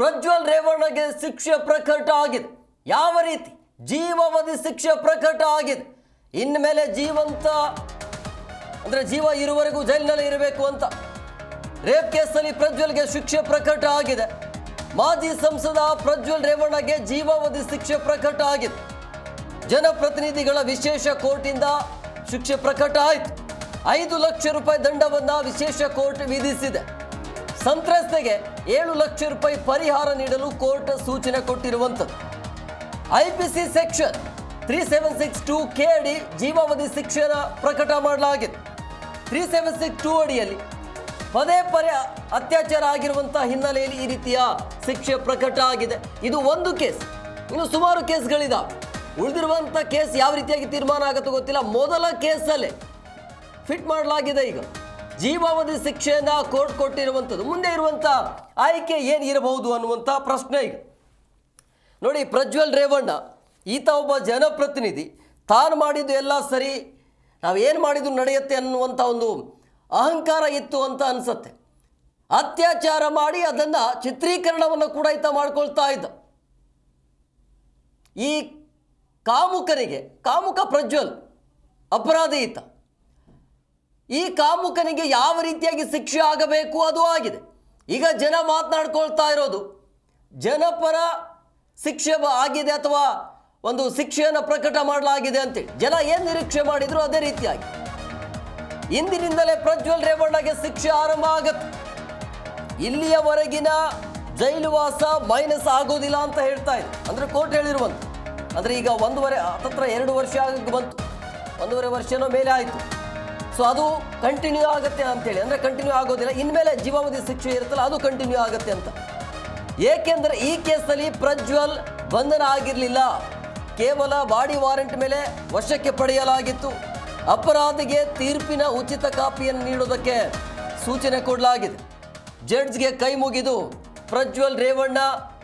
ಪ್ರಜ್ವಲ್ ರೇವಣ್ಣಗೆ ಶಿಕ್ಷೆ ಪ್ರಕಟ ಆಗಿದೆ. ಯಾವ ರೀತಿ? ಜೀವಾವಧಿ ಶಿಕ್ಷೆ ಪ್ರಕಟ ಆಗಿದೆ. ಇನ್ಮೇಲೆ ಜೀವಂತ, ಅಂದ್ರೆ ಜೀವ ಇರುವವರೆಗೂ ಜೈಲಿನಲ್ಲಿ ಇರಬೇಕು ಅಂತ. ರೇಪ್ ಕೇಸಲ್ಲಿ ಪ್ರಜ್ವಲ್ಗೆ ಶಿಕ್ಷೆ ಪ್ರಕಟ ಆಗಿದೆ. ಮಾಜಿ ಸಂಸದ ಪ್ರಜ್ವಲ್ ರೇವಣ್ಣಗೆ ಜೀವಾವಧಿ ಶಿಕ್ಷೆ ಪ್ರಕಟ ಆಗಿದೆ. ಜನಪ್ರತಿನಿಧಿಗಳ ವಿಶೇಷ ಕೋರ್ಟಿಂದ ಶಿಕ್ಷೆ ಪ್ರಕಟ ಆಯಿತು. ಐದು ಲಕ್ಷ ರೂಪಾಯಿ ದಂಡವನ್ನು ವಿಶೇಷ ಕೋರ್ಟ್ ವಿಧಿಸಿದೆ. ಸಂತ್ರಸ್ತೆಗೆ ಏಳು ಲಕ್ಷ ರೂಪಾಯಿ ಪರಿಹಾರ ನೀಡಲು ಕೋರ್ಟ್ ಸೂಚನೆ ಕೊಟ್ಟಿರುವಂಥದ್ದು. IPC section three seven six two K ಅಡಿ ಜೀವಾವಧಿ ಶಿಕ್ಷೆನ ಪ್ರಕಟ ಮಾಡಲಾಗಿದೆ. ತ್ರೀ ಸೆವೆನ್ ಸಿಕ್ಸ್ ಟೂ ಅಡಿಯಲ್ಲಿ ಪದೇ ಪದೇ ಅತ್ಯಾಚಾರ ಆಗಿರುವಂಥ ಹಿನ್ನೆಲೆಯಲ್ಲಿ ಈ ರೀತಿಯ ಶಿಕ್ಷೆ ಪ್ರಕಟ ಆಗಿದೆ. ಇದು ಒಂದು ಕೇಸ್. ಇನ್ನು ಸುಮಾರು ಕೇಸ್ಗಳಿದಾವೆ. ಉಳಿದಿರುವಂಥ ಕೇಸ್ ಯಾವ ರೀತಿಯಾಗಿ ತೀರ್ಮಾನ ಆಗುತ್ತೋ ಗೊತ್ತಿಲ್ಲ. ಮೊದಲ ಕೇಸಲ್ಲೇ ಫಿಟ್ ಮಾಡಲಾಗಿದೆ ಈಗ. ಜೀವಾವಧಿ ಶಿಕ್ಷೆಯನ್ನ ಕೋರ್ಟ್ ಕೊಟ್ಟಿರುವಂಥದ್ದು, ಮುಂದೆ ಇರುವಂಥ ಆಯ್ಕೆ ಏನು ಇರಬಹುದು ಅನ್ನುವಂಥ ಪ್ರಶ್ನೆ ಈಗ ನೋಡಿ, ಪ್ರಜ್ವಲ್ ರೇವಣ್ಣ, ಈತ ಒಬ್ಬ ಜನಪ್ರತಿನಿಧಿ. ತಾನು ಮಾಡಿದ್ದು ಎಲ್ಲ ಸರಿ, ನಾವು ಏನು ಮಾಡಿದ್ದು ನಡೆಯುತ್ತೆ ಅನ್ನುವಂಥ ಒಂದು ಅಹಂಕಾರ ಇತ್ತು ಅಂತ ಅನಿಸುತ್ತೆ. ಅತ್ಯಾಚಾರ ಮಾಡಿ ಅದನ್ನು ಚಿತ್ರೀಕರಣವನ್ನು ಕೂಡ ಈತ ಮಾಡ್ಕೊಳ್ತಾ ಇದ್ದ. ಈ ಕಾಮುಕನಿಗೆ, ಕಾಮುಕ ಪ್ರಜ್ವಲ್, ಅಪರಾಧಿ ಈತ. ಈ ಕಾಮುಕನಿಗೆ ಯಾವ ರೀತಿಯಾಗಿ ಶಿಕ್ಷೆ ಆಗಬೇಕು ಅದು ಆಗಿದೆ. ಈಗ ಜನ ಮಾತನಾಡ್ಕೊಳ್ತಾ ಇರೋದು, ಜನಪರ ಶಿಕ್ಷೆ ಆಗಿದೆ ಅಥವಾ ಒಂದು ಶಿಕ್ಷೆಯನ್ನು ಪ್ರಕಟ ಮಾಡಲಾಗಿದೆ ಅಂತೇಳಿ ಜನ ಏನು ನಿರೀಕ್ಷೆ ಮಾಡಿದ್ರು ಅದೇ ರೀತಿಯಾಗಿ. ಇಂದಿನಿಂದಲೇ ಪ್ರಜ್ವಲ್ ರೇವಣ್ಣಗೆ ಶಿಕ್ಷೆ ಆರಂಭ ಆಗುತ್ತೆ. ಇಲ್ಲಿಯವರೆಗಿನ ಜೈಲುವಾಸ ಮೈನಸ್ ಆಗೋದಿಲ್ಲ ಅಂತ ಹೇಳ್ತಾ ಇದೆ ಅಂದರೆ ಕೋರ್ಟ್ ಹೇಳಿರುವಂತೆ. ಅಂದ್ರೆ ಈಗ ಒಂದೂವರೆ, ಹತ್ತತ್ರ ಎರಡು ವರ್ಷ ಆಗಿ ಬಂತು. ಒಂದೂವರೆ ವರ್ಷನೋ ಮೇಲೆ ಆಯಿತು. ಸೊ ಅದು ಕಂಟಿನ್ಯೂ ಆಗುತ್ತೆ ಅಂತೇಳಿ. ಅಂದರೆ ಕಂಟಿನ್ಯೂ ಆಗೋದಿಲ್ಲ. ಇನ್ಮೇಲೆ ಜೀವಾವಧಿ ಶಿಕ್ಷೆ ಇರುತ್ತಲ್ಲ, ಅದು ಕಂಟಿನ್ಯೂ ಆಗುತ್ತೆ ಅಂತ. ಏಕೆಂದರೆ ಈ ಕೇಸಲ್ಲಿ ಪ್ರಜ್ವಲ್ ಬಂಧನ ಆಗಿರಲಿಲ್ಲ. ಕೇವಲ ಬಾಡಿ ವಾರೆಂಟ್ ಮೇಲೆ ವಶಕ್ಕೆ ಪಡೆಯಲಾಗಿತ್ತು. ಅಪರಾಧಿಗೆ ತೀರ್ಪಿನ ಉಚಿತ ಕಾಪಿಯನ್ನು ನೀಡೋದಕ್ಕೆ ಸೂಚನೆ ಕೊಡಲಾಗಿದೆ. ಜಡ್ಜ್ಗೆ ಕೈ ಮುಗಿದು ಪ್ರಜ್ವಲ್ ರೇವಣ್ಣ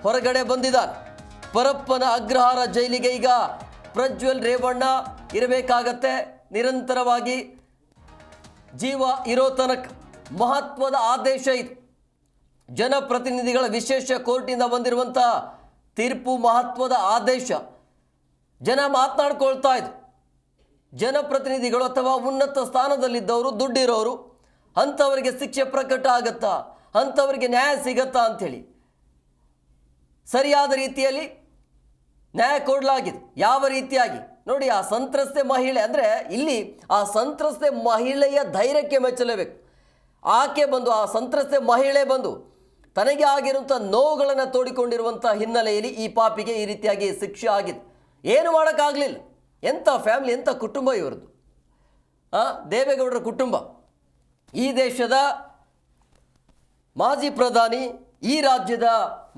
ಹೊರಗಡೆ ಬಂದಿದ್ದಾನೆ ಪರಪ್ಪನ ಅಗ್ರಹಾರ ಜೈಲಿಗೆ ಈಗ ಪ್ರಜ್ವಲ್ ರೇವಣ್ಣ ಇರಬೇಕಾಗತ್ತೆ. ನಿರಂತರವಾಗಿ ಜೀವ ಇರೋ ತನಕ ಮಹತ್ವದ ಆದೇಶ ಇದು. ಜನಪ್ರತಿನಿಧಿಗಳ ವಿಶೇಷ ಕೋರ್ಟಿಂದ ಬಂದಿರುವಂಥ ತೀರ್ಪು ಮಹತ್ವದ ಆದೇಶ. ಜನ ಮಾತನಾಡ್ಕೊಳ್ತಾ ಇದ್ರು. ಜನಪ್ರತಿನಿಧಿಗಳು ಅಥವಾ ಉನ್ನತ ಸ್ಥಾನದಲ್ಲಿದ್ದವರು, ದುಡ್ಡಿರೋರು, ಅಂಥವರಿಗೆ ಶಿಕ್ಷೆ ಪ್ರಕಟ ಆಗತ್ತಾ, ಅಂಥವರಿಗೆ ನ್ಯಾಯ ಸಿಗತ್ತಾ ಅಂಥೇಳಿ ಸರಿಯಾದ ರೀತಿಯಲ್ಲಿ ನ್ಯಾಯ ಕೊಡಲಾಗಿದೆ. ಯಾವ ರೀತಿಯಾಗಿ? ನೋಡಿ, ಆ ಸಂತ್ರಸ್ತೆ ಮಹಿಳೆ, ಅಂದರೆ ಇಲ್ಲಿ ಆ ಸಂತ್ರಸ್ತೆ ಮಹಿಳೆಯ ಧೈರ್ಯಕ್ಕೆ ಮೆಚ್ಚಲೇಬೇಕು. ಆಕೆ ಬಂದು, ಆ ಸಂತ್ರಸ್ತೆ ಮಹಿಳೆ ಬಂದು ತನಗೆ ಆಗಿರುವಂಥ ನೋವುಗಳನ್ನು ತೋಡಿಕೊಂಡಿರುವಂಥ ಹಿನ್ನೆಲೆಯಲ್ಲಿ ಈ ಪಾಪಿಗೆ ಈ ರೀತಿಯಾಗಿ ಶಿಕ್ಷೆ ಆಗಿದೆ. ಏನು ಮಾಡೋಕ್ಕಾಗಲಿಲ್ಲ. ಎಂಥ ಫ್ಯಾಮಿಲಿ, ಎಂಥ ಕುಟುಂಬ ಇವ್ರದ್ದು. ದೇವೇಗೌಡರ ಕುಟುಂಬ. ಈ ದೇಶದ ಮಾಜಿ ಪ್ರಧಾನಿ, ಈ ರಾಜ್ಯದ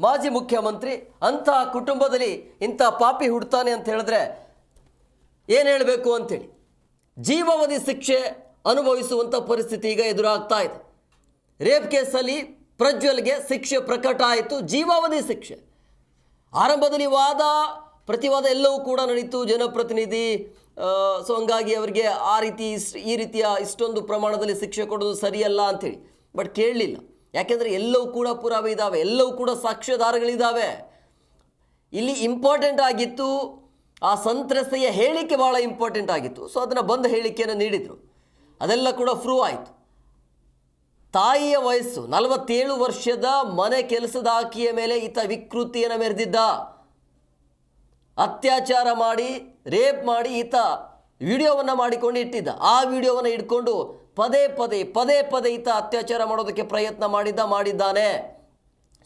ಮಾಜಿ ಮುಖ್ಯಮಂತ್ರಿ ಅಂತಹ ಕುಟುಂಬದಲ್ಲಿ ಇಂಥ ಪಾಪಿ ಹುಡ್ತಾನೆ ಅಂತ ಹೇಳಿದ್ರೆ ಏನು ಹೇಳಬೇಕು ಅಂಥೇಳಿ ಜೀವಾವಧಿ ಶಿಕ್ಷೆ ಅನುಭವಿಸುವಂಥ ಪರಿಸ್ಥಿತಿ ಈಗ ಎದುರಾಗ್ತಾ ಇದೆ. ರೇಪ್ ಕೇಸಲ್ಲಿ ಪ್ರಜ್ವಲ್ಗೆ ಶಿಕ್ಷೆ ಪ್ರಕಟ ಆಯಿತು, ಜೀವಾವಧಿ ಶಿಕ್ಷೆ. ಆರಂಭದಲ್ಲಿ ವಾದ, ಪ್ರತಿವಾದ ಎಲ್ಲವೂ ಕೂಡ ನಡೀತು. ಜನಪ್ರತಿನಿಧಿ ಸೊ ಹಂಗಾಗಿ ಅವರಿಗೆ ಆ ರೀತಿ ಈ ರೀತಿಯ ಇಷ್ಟೊಂದು ಪ್ರಮಾಣದಲ್ಲಿ ಶಿಕ್ಷೆ ಕೊಡೋದು ಸರಿಯಲ್ಲ ಅಂಥೇಳಿ ಬಟ್ ಕೇಳಲಿಲ್ಲ. ಯಾಕೆಂದರೆ ಎಲ್ಲವೂ ಕೂಡ ಪುರಾವೆ ಇದ್ದಾವೆ ಎಲ್ಲವೂ ಕೂಡ ಸಾಕ್ಷ್ಯಧಾರಗಳಿದ್ದಾವೆ ಇಲ್ಲಿ ಇಂಪಾರ್ಟೆಂಟ್ ಆಗಿತ್ತು ಆ ಸಂತ್ರಸ್ತೆಯ ಹೇಳಿಕೆ ಭಾಳ ಇಂಪಾರ್ಟೆಂಟ್ ಆಗಿತ್ತು. ಸೊ ಅದನ್ನು ಬಂದ ಹೇಳಿಕೆಯನ್ನು ನೀಡಿದರು. ಅದೆಲ್ಲ ಕೂಡ ಪ್ರೂವ್ ಆಯಿತು. ತಾಯಿಯ ವಯಸ್ಸು ನಲವತ್ತೇಳು ವರ್ಷದ ಮನೆ ಕೆಲಸದ ಆಕೆಯ ಮೇಲೆ ಈತ ವಿಕೃತಿಯನ್ನು ಮೆರೆದಿದ್ದ. ಅತ್ಯಾಚಾರ ಮಾಡಿ ರೇಪ್ ಮಾಡಿ ಈತ ವಿಡಿಯೋವನ್ನು ಮಾಡಿಕೊಂಡು ಇಟ್ಟಿದ್ದ. ಆ ವಿಡಿಯೋವನ್ನು ಇಟ್ಕೊಂಡು ಪದೇ ಪದೇ ಪದೇ ಪದೇ ಈತ ಅತ್ಯಾಚಾರ ಮಾಡೋದಕ್ಕೆ ಪ್ರಯತ್ನ ಮಾಡಿದ್ದ, ಮಾಡಿದ್ದಾನೆ.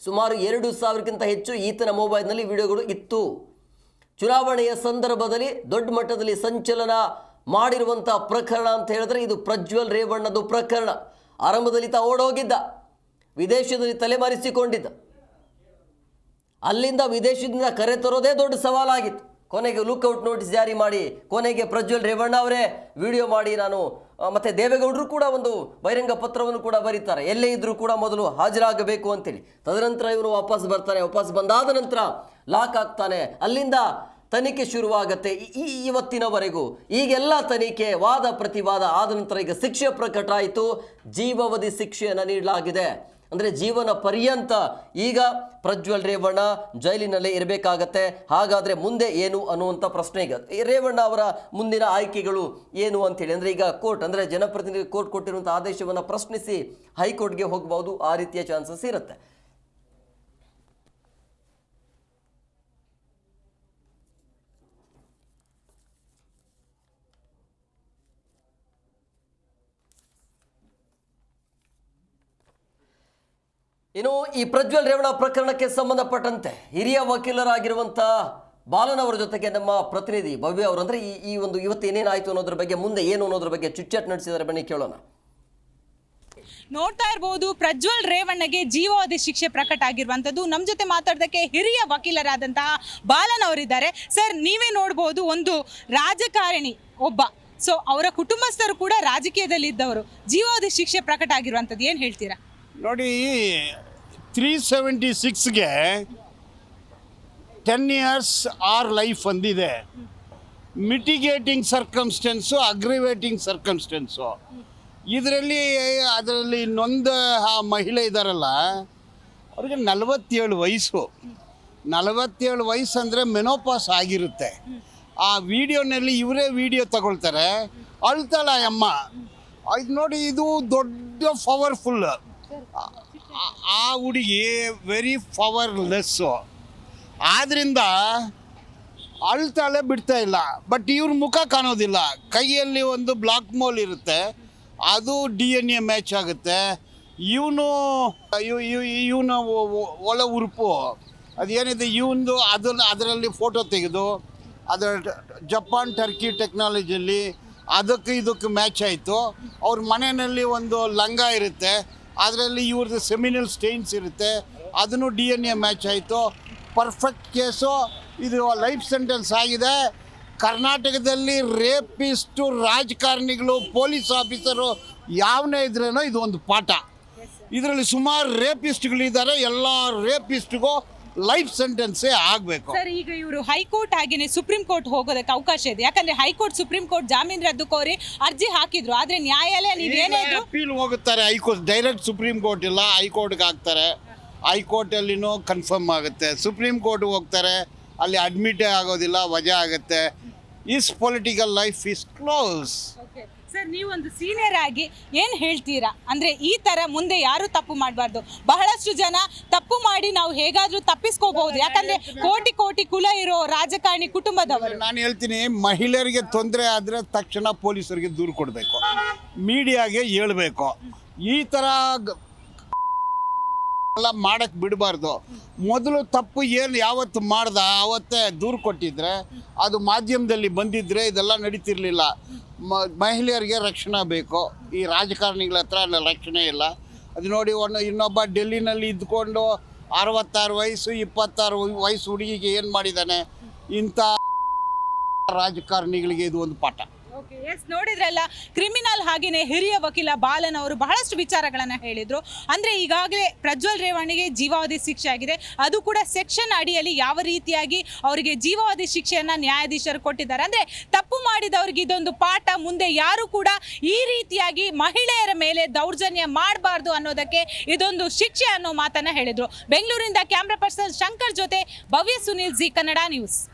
ಸುಮಾರು ಎರಡು ಸಾವಿರಕ್ಕಿಂತ ಹೆಚ್ಚು ಈತನ ಮೊಬೈಲ್ನಲ್ಲಿ ವಿಡಿಯೋಗಳು ಇತ್ತು. ಚುನಾವಣೆಯ ಸಂದರ್ಭದಲ್ಲಿ ದೊಡ್ಡ ಮಟ್ಟದಲ್ಲಿ ಸಂಚಲನ ಮಾಡಿರುವಂಥ ಪ್ರಕರಣ ಅಂತ ಹೇಳಿದ್ರೆ ಇದು ಪ್ರಜ್ವಲ್ ರೇವಣ್ಣದು ಪ್ರಕರಣ. ಆರಂಭದಲ್ಲಿ ತಾ ಓಡೋಗಿದ್ದ, ವಿದೇಶದಲ್ಲಿ ತಲೆಮರೆಸಿಕೊಂಡಿದ್ದ. ಅಲ್ಲಿಂದ ವಿದೇಶದಿಂದ ಕರೆ ತರೋದೇ ದೊಡ್ಡ ಸವಾಲಾಗಿತ್ತು. ಕೊನೆಗೆ ಲುಕ್ಔಟ್ ನೋಟಿಸ್ ಜಾರಿ ಮಾಡಿ, ಕೊನೆಗೆ ಪ್ರಜ್ವಲ್ ರೇವಣ್ಣ ಅವರೇ ವಿಡಿಯೋ ಮಾಡಿ ನಾನು ಮತ್ತೆ ದೇವೇಗೌಡರು ಕೂಡ ಒಂದು ಬಹಿರಂಗ ಪತ್ರವನ್ನು ಕೂಡ ಬರೀತಾರೆ. ಎಲ್ಲೇ ಇದ್ದರೂ ಕೂಡ ಮೊದಲು ಹಾಜರಾಗಬೇಕು ಅಂತೇಳಿ. ತದನಂತರ ಇವರು ವಾಪಸ್ ಬರ್ತಾನೆ ವಾಪಸ್ ಬಂದಾದ ನಂತರ ಲಾಕ್ ಆಗ್ತಾನೆ. ಅಲ್ಲಿಂದ ತನಿಖೆ ಶುರುವಾಗತ್ತೆ. ಈ- ಈ ಇವತ್ತಿನವರೆಗೂ ಈಗೆಲ್ಲ ತನಿಖೆ ವಾದ ಪ್ರತಿವಾದ ಆದ ನಂತರ ಈಗ ಶಿಕ್ಷೆ ಪ್ರಕಟ ಆಯಿತು. ಜೀವಾವಧಿ ಶಿಕ್ಷೆಯನ್ನು ನೀಡಲಾಗಿದೆ. ಅಂದರೆ ಜೀವನ ಪರ್ಯಂತ ಈಗ ಪ್ರಜ್ವಲ್ ರೇವಣ್ಣ ಜೈಲಿನಲ್ಲೇ ಇರಬೇಕಾಗತ್ತೆ. ಹಾಗಾದರೆ ಮುಂದೆ ಏನು ಅನ್ನುವಂಥ ಪ್ರಶ್ನೆ ಈಗ. ರೇವಣ್ಣ ಅವರ ಮುಂದಿನ ಆಯ್ಕೆಗಳು ಏನು ಅಂತೇಳಿ, ಅಂದರೆ ಈಗ ಕೋರ್ಟ್, ಅಂದರೆ ಜನಪ್ರತಿನಿಧಿ ಕೋರ್ಟ್ ಕೊಟ್ಟಿರುವಂಥ ಆದೇಶವನ್ನು ಪ್ರಶ್ನಿಸಿ ಹೈಕೋರ್ಟ್ಗೆ ಹೋಗಬಹುದು ಆ ರೀತಿಯ ಚಾನ್ಸಸ್ ಇರುತ್ತೆ. ಇನ್ನು ಈ ಪ್ರಜ್ವಲ್ ರೇವಣ ಪ್ರಕರಣಕ್ಕೆ ಸಂಬಂಧಪಟ್ಟಂತೆ ಹಿರಿಯ ವಕೀಲರಾಗಿರುವಂಥ ಬಾಲನ್ ಅವರ ಜೊತೆಗೆ ನಮ್ಮ ಪ್ರತಿನಿಧಿ ಭವ್ಯ ಅವರು, ಅಂದ್ರೆ ಈ ಈ ಒಂದು ಇವತ್ತು ಏನೇನಾಯಿತು ಅನ್ನೋದ್ರ ಬಗ್ಗೆ, ಮುಂದೆ ಏನು ಅನ್ನೋದ್ರ ಬಗ್ಗೆ ಚುಚ್ಚಾಟ್ ನಡೆಸಿದ್ದಾರೆ ಬನ್ನಿ ಕೇಳೋಣ. ನೋಡ್ತಾ ಇರಬಹುದು ಪ್ರಜ್ವಲ್ ರೇವಣ್ಣಗೆ ಜೀವಾವಧಿ ಶಿಕ್ಷೆ ಪ್ರಕಟ ಆಗಿರುವಂತದ್ದು ನಮ್ಮ ಜೊತೆ ಮಾತಾಡೋದಕ್ಕೆ ಹಿರಿಯ ವಕೀಲರಾದಂತಹ ಬಾಲನ್ ಅವರಿದ್ದಾರೆ. ಸರ್ ನೀವೇ ನೋಡಬಹುದು ಒಂದು ರಾಜಕಾರಣಿ ಒಬ್ಬ. ಸೊ ಅವರ ಕುಟುಂಬಸ್ಥರು ಕೂಡ ರಾಜಕೀಯದಲ್ಲಿ ಇದ್ದವರು ಜೀವಾವಧಿ ಶಿಕ್ಷೆ ಪ್ರಕಟ ಆಗಿರುವಂತದ್ದು ಏನು ಹೇಳ್ತೀರಾ? ನೋಡಿ ತ್ರೀ ಸೆವೆಂಟಿ ಸಿಕ್ಸ್ಗೆ ಟೆನ್ ಇಯರ್ಸ್ ಆರ್ ಲೈಫ್ ಬಂದಿದೆ. ಮಿಟಿಗೇಟಿಂಗ್ ಸರ್ಕಮ್ಸ್ಟೆನ್ಸು ಅಗ್ರಿವೇಟಿಂಗ್ ಸರ್ಕಮ್ಸ್ಟೆನ್ಸು ಇದರಲ್ಲಿ, ಅದರಲ್ಲಿ ನೊಂದ ಆ ಮಹಿಳೆ ಇದ್ದಾರಲ್ಲ ಅವ್ರಿಗೆ ನಲವತ್ತೇಳು ವಯಸ್ಸು. ನಲವತ್ತೇಳು ವಯಸ್ಸು ಅಂದರೆ ಮೆನೋಪಾಸ್ ಆಗಿರುತ್ತೆ. ಆ ವಿಡಿಯೋನಲ್ಲಿ ಇವರೇ ವಿಡಿಯೋ ತಗೊಳ್ತಾರೆ. ಅಳ್ತಾಳ ಅಮ್ಮ ಇದು ನೋಡಿ, ಇದು ದೊಡ್ಡ ಪವರ್ಫುಲ್ ಆ ಹುಡುಗಿ ವೆರಿ ಪವರ್ಲೆಸ್ಸು ಆದ್ದರಿಂದ ಅಳ್ತಾಳೆ ಬಿಡ್ತಾ ಇಲ್ಲ. ಬಟ್ ಇವ್ರ ಮುಖ ಕಾಣೋದಿಲ್ಲ. ಕೈಯಲ್ಲಿ ಒಂದು ಬ್ಲಾಕ್ ಮೋಲ್ ಇರುತ್ತೆ. ಅದು ಡಿ ಎನ್ ಎ ಮ್ಯಾಚ್ ಆಗುತ್ತೆ. ಇವನು ಇವನು ಒಳ ಉರುಪು. ಅದೇನಿದೆ, ಇವನದು ಅದನ್ನ ಅದರಲ್ಲಿ ಫೋಟೋ ತೆಗೆದು, ಅದರ ಜಪಾನ್ ಟರ್ಕಿ ಟೆಕ್ನಾಲಜಿಯಲ್ಲಿ ಅದಕ್ಕೆ ಇದಕ್ಕೆ ಮ್ಯಾಚ್ ಆಯಿತು. ಅವ್ರ ಮನೆಯಲ್ಲಿ ಒಂದು ಲಂಗ ಇರುತ್ತೆ. ಅದರಲ್ಲಿ ಇವ್ರದ್ದು ಸೆಮಿನಲ್ ಸ್ಟೇನ್ಸ್ ಇರುತ್ತೆ. ಅದನ್ನು ಡಿ ಎನ್ ಎ ಮ್ಯಾಚ್ ಆಯಿತು. ಪರ್ಫೆಕ್ಟ್ ಕೇಸು ಇದು ಲೈಫ್ ಸೆಂಟೆನ್ಸ್ ಆಗಿದೆ. ಕರ್ನಾಟಕದಲ್ಲಿ ರೇಪಿಸ್ಟು ರಾಜಕಾರಣಿಗಳು ಪೊಲೀಸ್ ಆಫೀಸರು ಯಾವನೇ ಇದ್ರೇನೋ ಇದು ಒಂದು ಪಾಠ. ಇದರಲ್ಲಿ ಸುಮಾರು ರೇಪಿಸ್ಟ್ಗಳಿದ್ದಾರೆ ಎಲ್ಲ ರೇಪಿಸ್ಟ್ಗೂ ಲೈಫ್ ಸೆಂಟೆನ್ಸೇ ಆಗಬೇಕು. ಸರ್ ಈಗ ಇವರು ಹೈಕೋರ್ಟ್ ಹಾಗೇನೆ ಸುಪ್ರೀಂ ಕೋರ್ಟ್ ಹೋಗೋದಕ್ಕೆ ಅವಕಾಶ ಇದೆ. ಯಾಕಂದ್ರೆ ಹೈಕೋರ್ಟ್ ಸುಪ್ರೀಂ ಕೋರ್ಟ್ ಜಾಮೀನು ರದ್ದು ಕೋರಿ ಅರ್ಜಿ ಹಾಕಿದ್ರು. ಆದ್ರೆ ನ್ಯಾಯಾಲಯ ನೀವೇನೇ ಇದ್ರು ಅಪೀಲ್ ಹೋಗುತ್ತಾರೆ. ಹೈಕೋರ್ಟ್ ಡೈರೆಕ್ಟ್ ಸುಪ್ರೀಂ ಕೋರ್ಟ್ ಇಲ್ಲ ಹೈಕೋರ್ಟ್ಗೆ ಹಾಕ್ತಾರೆ. ಹೈಕೋರ್ಟಲ್ಲಿನೂ ಕನ್ಫರ್ಮ್ ಆಗುತ್ತೆ. ಸುಪ್ರೀಂ ಕೋರ್ಟ್ ಹೋಗ್ತಾರೆ. ಅಲ್ಲಿ ಅಡ್ಮಿಟೇ ಆಗೋದಿಲ್ಲ ವಜಾ ಆಗುತ್ತೆ. Is political life is close sir ಒಂದು ಸೀನಿಯರ್ ಆಗಿ ಏನು ಹೇಳ್ತೀರಾ? ಅಂದರೆ ಈ ಥರ ಮುಂದೆ ಯಾರು ತಪ್ಪು ಮಾಡಬಾರ್ದು. ಬಹಳಷ್ಟು ಜನ ತಪ್ಪು ಮಾಡಿ ನಾವು ಹೇಗಾದರೂ ತಪ್ಪಿಸ್ಕೋಬಹುದು. ಯಾಕಂದ್ರೆ ಕೋಟಿ ಕೋಟಿ ಕುಲ ಇರೋ ರಾಜಕಾರಣಿ ಕುಟುಂಬದವರು. ನಾನು ಹೇಳ್ತೀನಿ ಮಹಿಳೆಯರಿಗೆ ತೊಂದರೆ ಆದರೆ ತಕ್ಷಣ ಪೊಲೀಸರಿಗೆ ದೂರು ಕೊಡಬೇಕು. ಮೀಡಿಯಾಗೆ ಹೇಳ್ಬೇಕು. ಈ ಥರ ಎಲ್ಲ ಮಾಡಕ್ಕೆ ಬಿಡಬಾರ್ದು. ಮೊದಲು ತಪ್ಪು ಏನು ಯಾವತ್ತು ಮಾಡ್ದ ಆವತ್ತೇ ದೂರು ಕೊಟ್ಟಿದ್ರೆ ಅದು ಮಾಧ್ಯಮದಲ್ಲಿ ಬಂದಿದ್ರೆ ಇದೆಲ್ಲ ನಡೀತಿರ್ಲಿಲ್ಲ. ಮಹಿಳೆಯರಿಗೆ ರಕ್ಷಣೆ ಬೇಕು? ಈ ರಾಜಕಾರಣಿಗಳ ಹತ್ರ ರಕ್ಷಣೆ ಇಲ್ಲ. ಅದು ನೋಡಿ ಒಂದು ಇನ್ನೊಬ್ಬ ಡೆಲ್ಲಿನಲ್ಲಿ ಇದ್ಕೊಂಡು ಅರವತ್ತಾರು ವಯಸ್ಸು, ಇಪ್ಪತ್ತಾರು ವಯಸ್ಸು ಹುಡುಗಿಗೆ ಏನು ಮಾಡಿದ್ದಾನೆ? ಇಂಥ ರಾಜಕಾರಣಿಗಳಿಗೆ ಇದು ಒಂದು ಪಾಠ. ಎಸ್ ನೋಡಿದ್ರಲ್ಲ ಕ್ರಿಮಿನಲ್ ಹಾಗೇನೆ ಹಿರಿಯ ವಕೀಲ ಬಾಲನ್ ಅವರು ಬಹಳಷ್ಟು ವಿಚಾರಗಳನ್ನು ಹೇಳಿದ್ರು. ಅಂದ್ರೆ ಈಗಾಗಲೇ ಪ್ರಜ್ವಲ್ ರೇವಣಿಗೆ ಜೀವಾವಧಿ ಶಿಕ್ಷೆ ಆಗಿದೆ. ಅದು ಕೂಡ ಸೆಕ್ಷನ್ ಅಡಿಯಲ್ಲಿ ಯಾವ ರೀತಿಯಾಗಿ ಅವರಿಗೆ ಜೀವಾವಧಿ ಶಿಕ್ಷೆಯನ್ನು ನ್ಯಾಯಾಧೀಶರು ಕೊಟ್ಟಿದ್ದಾರೆ. ಅಂದ್ರೆ ತಪ್ಪು ಮಾಡಿದವ್ರಿಗೆ ಇದೊಂದು ಪಾಠ, ಮುಂದೆ ಯಾರು ಕೂಡ ಈ ರೀತಿಯಾಗಿ ಮಹಿಳೆಯರ ಮೇಲೆ ದೌರ್ಜನ್ಯ ಮಾಡಬಾರ್ದು ಅನ್ನೋದಕ್ಕೆ ಇದೊಂದು ಶಿಕ್ಷೆ ಅನ್ನೋ ಮಾತನ್ನ ಹೇಳಿದ್ರು. ಬೆಂಗಳೂರಿಂದ ಕ್ಯಾಮ್ರಾ ಪರ್ಸನ್ ಶಂಕರ್ ಜೊತೆ ಭವ್ಯ ಸುನಿಲ್ ಜಿ ಕನ್ನಡ ನ್ಯೂಸ್.